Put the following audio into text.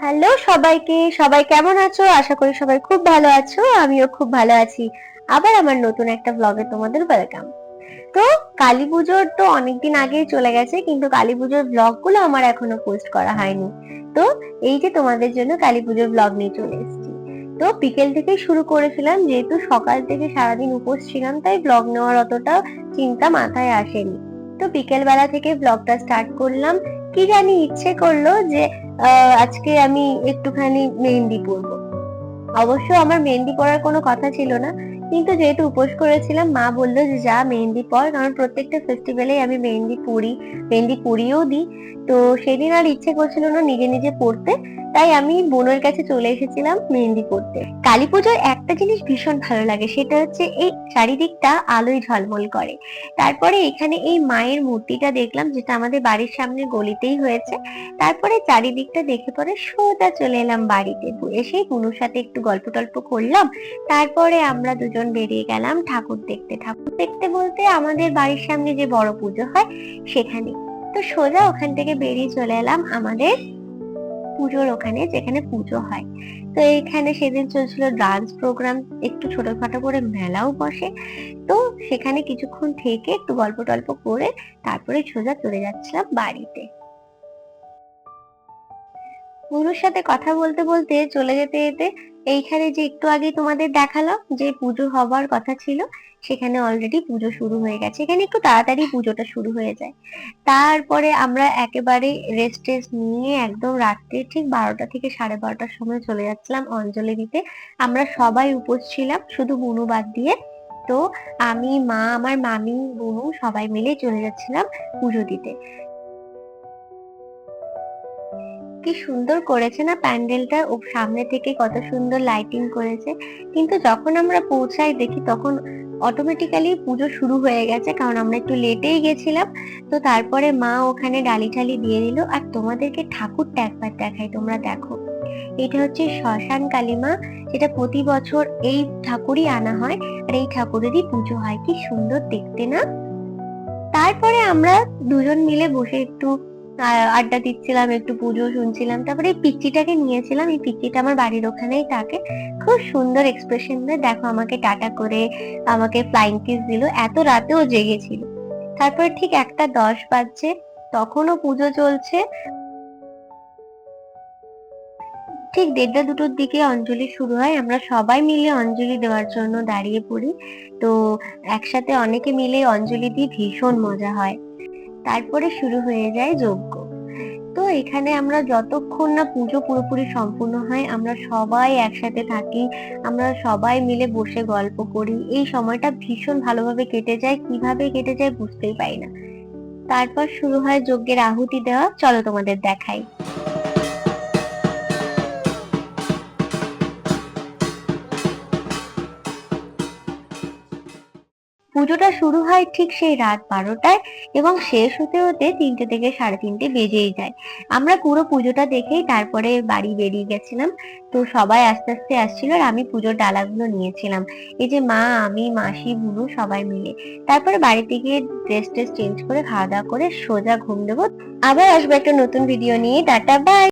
Hello সবাইকে, সবাই কেমন আছো? আশা করি সবাই খুব ভালো আছো, আমিও খুব ভালো আছি। আবার আমার নতুন একটা ব্লগে তোমাদের ওয়েলকাম তো কালী পুজোর তো অনেকদিন আগেই চলে গেছে, কিন্তু কালী পুজোর ব্লগগুলো আমার এখনও পোস্ট করা হয়নি। তো এই যে তোমাদের জন্য কালী পুজোর ব্লগ নিয়ে চলে এসেছি। তো বিকেল থেকে শুরু করেছিলাম, যেহেতু সকাল থেকে সারাদিন উপোস ছিলাম, তাই ব্লগ নেওয়ার অতটা চিন্তা মাথায় আসেনি। তো বিকেল বেলা থেকে ব্লগটা স্টার্ট করলাম কি জানি ইচ্ছে করল যে আজকে আমি একটুখানি মেহেন্দি পরবো। অবশ্য আমার মেহেন্দি পরার কোনো কথা ছিল না, কিন্তু যেহেতু উপোস করেছিলাম, মা বলল যে, যা মেহেন্দি পর, কারণ প্রত্যেকটা ফেস্টিভ্যালে আমি মেহেন্দি পরি, মেহেন্দি পরিয়েও দিই। তো সেদিন আর ইচ্ছে করছিল না নিজে নিজে পড়তে তাই আমি বোনের কাছে চলে এসেছিলাম মেহেন্দি করতে। কালী পুজোর একটা জিনিস ভীষণ ভালো লাগে, সেটা হচ্ছে এই চারিদিকটা আলোয় ঝলমল করে। তারপরে এখানে এই মায়ের মূর্তিটা দেখলাম, যেটা আমাদের বাড়ির সামনে গলিতেই হয়েছে। তারপরে চারিদিকটা দেখে পরে সোজা চলে এলাম বাড়িতে। এসেই বুনুর সাথে একটু গল্প টল্প করলাম। তারপরে আমরা দুজন বেরিয়ে গেলাম ঠাকুর দেখতে। ঠাকুর দেখতে বলতে আমাদের বাড়ির সামনে যে বড় পুজো হয়, সেখানে। তো সোজা ওখান থেকে বেরিয়ে চলে এলাম আমাদের পুজোর ওখানে যেখানে পুজো হয়। তো এখানে সেদিন চলছিল ডান্স প্রোগ্রাম একটু ছোটখাটো করে মেলাও বসে। তো সেখানে কিছুক্ষণ থেকে একটু গল্প টল্প করে তারপরে সোজা চলে যাচ্ছিলাম বাড়িতে। বুনুর সাথে কথা বলতে বলতে চলে যেতে যেতে এইখানে যে একটু আগে তোমাদের দেখালাম যে পুজো হবার কথা ছিল, সেখানে অলরেডি পুজো শুরু হয়ে গেছে। এখানে একটু তাড়াতাড়ি পুজোটা শুরু হয়ে যায়। তারপরে আমরা একেবারে রেস্ট টেস্ট নিয়ে একদম রাত্রে ঠিক বারোটা থেকে সাড়ে বারোটার সময় চলে যাচ্ছিলাম অঞ্জলি দিতে আমরা সবাই উপোস ছিলাম, শুধু বুনু বাদ দিয়ে। তো আমি, মা, আমার মামি বুনু সবাই মিলে চলে যাচ্ছিলাম পুজো দিতে। কি সুন্দর করেছে না প্যান্ডেলটা? ও সামনে থেকে কত সুন্দর লাইটিং করেছে। কিন্তু যখন আমরা পৌঁছাই দেখি তখন অটোমেটিক্যালি পুজো শুরু হয়ে গেছে, কারণ আমরা একটু লেটেই গেছিলাম। তো তারপরে মা ওখানে ডালি ঠালি দিয়ে দিল। আর তোমাদেরকে ঠাকুরটা একবার দেখাই, তোমরা দেখো। এটা হচ্ছে শ্মশান কালীমা, যেটা প্রতি বছর এই ঠাকুরই আনা হয়, আর এই ঠাকুরেরই পুজো হয়। কি সুন্দর দেখতে না? তারপরে আমরা দুজন মিলে বসে একটু আড্ডা দিচ্ছিলাম, একটু পুজো শুনছিলাম। তারপরে এই পিচ্চিটাকে নিয়েছিলাম, এই পিচ্চিটা আমার বাড়ির ওখানেই থাকে। খুব সুন্দর এক্সপ্রেশন দিয়ে, দেখো আমাকে টাটা করে আমাকে ফ্লাইং কিস দিল। এত রাতেও জেগেছিল। তারপরে ঠিক একটা দশ বাজছে, তখনও পুজো চলছে। ঠিক দেড়টা দুটোর দিকে অঞ্জলি শুরু হয়, আমরা সবাই মিলে অঞ্জলি দেওয়ার জন্য দাঁড়িয়ে পড়ি। তো একসাথে অনেকে মিলে অঞ্জলি দিয়ে ভীষণ মজা হয়। তারপরে শুরু হয়ে যায় যজ্ঞ। তো এখানে আমরা যতক্ষণ না পুজো পুরোপুরি সম্পূর্ণ হয়, আমরা সবাই একসাথে থাকি, আমরা সবাই মিলে বসে গল্প করি। এই সময়টা ভীষণ ভালোভাবে কেটে যায়, কীভাবে কেটে যায় বুঝতেই পারি না। তারপর শুরু হয় যজ্ঞের আহুতি দেওয়া। চলো তোমাদের দেখাই। পুজোটা শুরু হয় ঠিক সেই রাত বারোটায় এবং শেষ হতে হতে তিনটে থেকে সাড়ে তিনটে বেজেই যায়। আমরা পুরো পুজোটা দেখেই তারপরে বাড়ি বেরিয়ে গেছিলাম। তো সবাই আস্তে আস্তে আসছিল আর আমি পুজোর ডালাগুলো নিয়েছিলাম। এই যে মা, আমি, মাসি বুনু সবাই মিলে। তারপরে বাড়িতে গিয়ে ড্রেস ট্রেস চেঞ্জ করে খাওয়া দাওয়া করে সোজা ঘুম দেবো। আবার আসব একটা নতুন ভিডিও নিয়ে। Tata bye